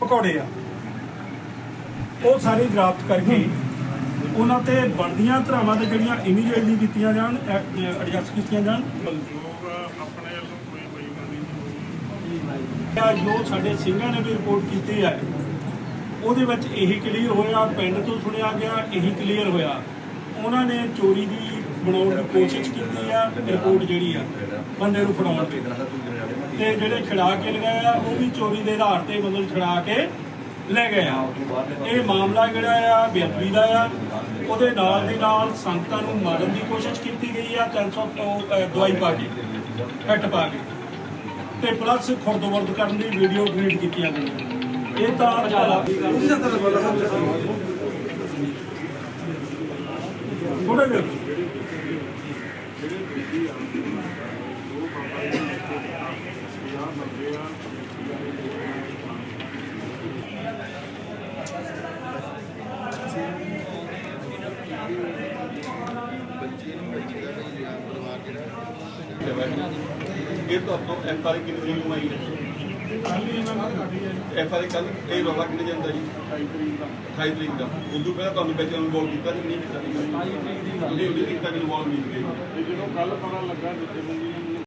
ਪਕੌੜੇ ਆ। ਉਹ ਸਾਰੇ ਡਰਾਫਟ ਕਰਕੇ ਉਹਨਾਂ ਤੇ ਬਣਦੀਆਂ ਧਰਾਵਾਂ ਤੇ ਜਿਹੜੀਆਂ ਇਮੀਡੀਏਟਲੀ ਕੀਤੀਆਂ ਜਾਣ ਐਡਜਸਟ ਕੀਤੀਆਂ ਜਾਣ ਮਨਜ਼ੂਰ ਆਪਣੇ ਵੱਲੋਂ ਕੋਈ ਬੇਈਮਾਨੀ ਨਹੀਂ ਜੋ ਸਾਡੇ ਸਿੰਘਾਂ ਨੇ ਵੀ ਰਿਪੋਰਟ ਕੀਤੀ ਹੈ, ਉਹਦੇ ਵਿੱਚ ਇਹੀ ਕਲੀਅਰ ਹੋਇਆ, ਪਿੰਡ ਤੋਂ ਸੁਣਿਆ ਗਿਆ, ਇਹੀ ਕਲੀਅਰ ਹੋਇਆ। ਉਹਨਾਂ ਨੇ ਚੋਰੀ ਦੀ ਬਣਾਉਣ ਦੀ ਕੋਸ਼ਿਸ਼ ਕੀਤੀ ਆ ਰਿਪੋਰਟ ਜਿਹੜੀ ਆ, ਬੰਦੇ ਨੂੰ ਫੜਾਉਣ ਦੀ। ਤੇ ਜਿਹੜੇ ਛੜਾ ਕੇ ਲਗਾਇਆ ਉਹ ਵੀ ਚੋਰੀ ਦੇ ਆਧਾਰ ਤੇ ਮਤਲਬ ਛੜਾ ਕੇ ਲੈ ਗਏ ਆ। ਇਹ ਮਾਮਲਾ ਜਿਹੜਾ ਆ, ਬੇਅਦਬੀ ਦਾ ਆ। ਉਹਦੇ ਨਾਲ ਦੇ ਨਾਲ ਸੰਗਤਾਂ ਨੂੰ ਮਾਰਨ ਦੀ ਕੋਸ਼ਿਸ਼ ਕੀਤੀ ਗਈ ਆ 300 ਤੋਂ ਦਵਾਈ ਪਾ ਕੇ ਹੱਟ ਪਾ ਕੇ। ਤੇ ਪਲੱਸ ਖੁਰਦਵਰਦ ਕਰਨ ਦੀ ਵੀਡੀਓ ਡਿਲੀਟ ਕੀਤੀਆਂ ਗਈਆਂ ਇਹ ਤਾਂ ਥੋੜਾ ਜਿਹਾ। ਜਿਹੜੇ ਬੀਜੀ ਆ ਦੋ ਬਾਬਾ ਜੀ ਦੇ ਪੰਜਾਹ ਬੰਦੇ ਆ ਇਹ ਤੋਂ ਆਪਕੋ ਐਫ ਆਰ ਕਿੰਨੀ ਨੂੰ ਆਈ ਹੈ ਐਫ ਆਰ ਕੱਲ ਇਹ ਰੌਲਾ ਕਿੰਨੇ ਜਾਂਦਾ ਜੀ? 28 ਤਰੀਕ ਦਾ। 28 ਤਰੀਕ ਦਾ ਉਦੋਂ ਪਹਿਲਾਂ ਤੁਹਾਨੂੰ ਵਿੱਚ ਇਨਵੋਲਵ ਕੀਤਾ ਕਿ ਨਹੀਂ ਕੀਤਾ? 28 ਤਰੀਕ ਦੀ ਗੱਲ ਤੁਸੀਂ ਉਹਦੀ ਤੱਕ ਇਨਵੋਲਵ ਨਹੀਂ ਤੇ ਜਦੋਂ ਕੱਲ ਪਤਾ ਲੱਗਾ ਬੰਦੀ ਨੇ